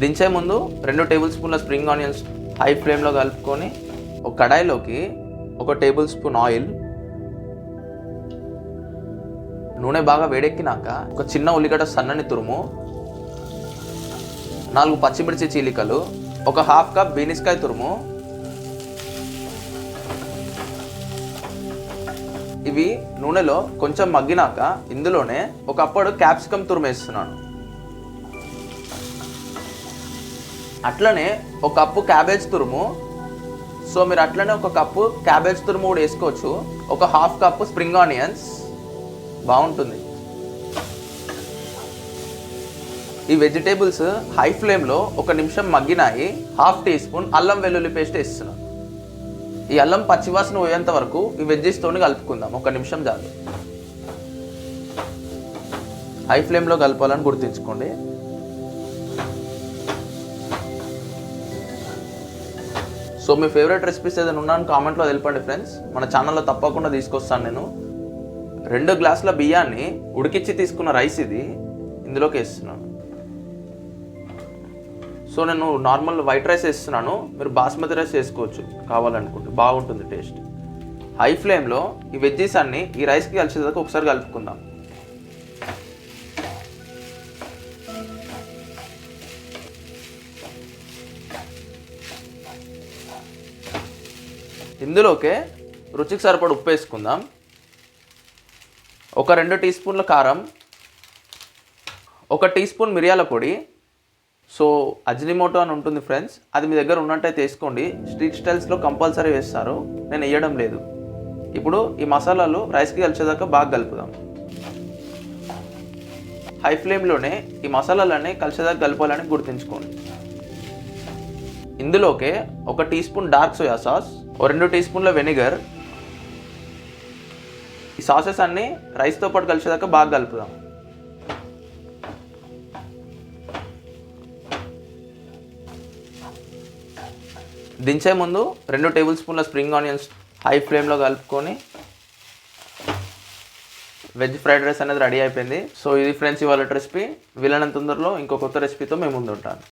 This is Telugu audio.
దించే ముందు రెండు టేబుల్ స్పూన్ల స్ప్రింగ్ ఆనియన్స్ హై ఫ్లేమ్లో కలుపుకొని ఒక కడాయిలోకి ఒక టేబుల్ స్పూన్ ఆయిల్ నూనె బాగా వేడెక్కినాక ఒక చిన్న ఉల్లిగడ్డ సన్నని తురుము నాలుగు పచ్చిమిర్చి చీలికలు ఒక హాఫ్ కప్ బీనిస్కాయ తురుము. ఇవి నూనెలో కొంచెం మగ్గినాక ఇందులోనే ఒకప్పుడు క్యాప్సికమ్ తురుమేస్తున్నాను అట్లనే ఒక కప్పు క్యాబేజ్ తురుము. సో మీరు అట్లనే ఒక కప్పు క్యాబేజ్ తురుము కూడా వేసుకోవచ్చు. ఒక హాఫ్ కప్పు స్ప్రింగ్ ఆనియన్స్. బాగుంటుంది. ఈ వెజిటేబుల్స్ హై ఫ్లేమ్లో ఒక నిమిషం మగ్గినాయి. హాఫ్ టీ స్పూన్ అల్లం వెల్లుల్లి పేస్ట్ వేస్తున్నాను ఈ అల్లం పచ్చివాసన పోయేంత వరకు ఈ వెజ్జెస్తోని కలుపుకుందాం. ఒక నిమిషం చాలు. హై ఫ్లేమ్లో కలపాలని గుర్తుంచుకోండి. సో మీ ఫేవరెట్ రెసిపీస్ ఏదైనా ఉన్నాను కామెంట్లో తెలపండి ఫ్రెండ్స్ మన ఛానల్లో తప్పకుండా తీసుకొస్తాను నేను. రెండు గ్లాసుల బియ్యాన్ని ఉడికిచ్చి తీసుకున్న రైస్ ఇది. ఇందులోకి వేస్తున్నాను. సో నేను నార్మల్ వైట్ రైస్ వేస్తున్నాను. మీరు బాస్మతి రైస్ వేసుకోవచ్చు. కావాలనుకుంటే బాగుంటుంది టేస్ట్ హై ఫ్లేమ్లో ఈ వెజ్జీస్ అన్ని ఈ రైస్కి కలిసేదాకా ఒకసారి కలుపుకుందాం. ఇందులోకే రుచికి సరిపడ ఉప్పు వేసుకుందాం. ఒక రెండు టీ స్పూన్ల కారం ఒక టీ స్పూన్ మిరియాల పొడి. సో అజ్నిమోటో అని ఉంటుంది ఫ్రెండ్స్ అది మీ దగ్గర ఉన్నట్టయితే వేసుకోండి. స్ట్రీట్ స్టైల్స్లో కంపల్సరీ వేస్తారు నేను వేయడం లేదు. ఇప్పుడు ఈ మసాలాలు రైస్కి కలిసేదాకా బాగా కలుపుదాం. హై ఫ్లేమ్లోనే ఈ మసాలాలన్నీ కలిసేదాకా కలపాలని గుర్తుంచుకోండి. ఇందులోకే ఒక teaspoon dark soya sauce ఓ రెండు టీ స్పూన్ల వెనిగర్ ఈ సాసెస్ అన్నీ రైస్తో పాటు కలిసేదాకా బాగా కలుపుదాం. దించే ముందు రెండు టేబుల్ స్పూన్ల స్ప్రింగ్ ఆనియన్స్ హై ఫ్లేమ్లో కలుపుకొని వెజ్ ఫ్రైడ్ రైస్ అనేది రెడీ అయిపోయింది. సో ఇది ఫ్రెండ్స్ ఇవాళ రెసిపీ వీలైనంత తొందరలో ఇంకో కొత్త రెసిపీతో మేము ముందు ఉంటాను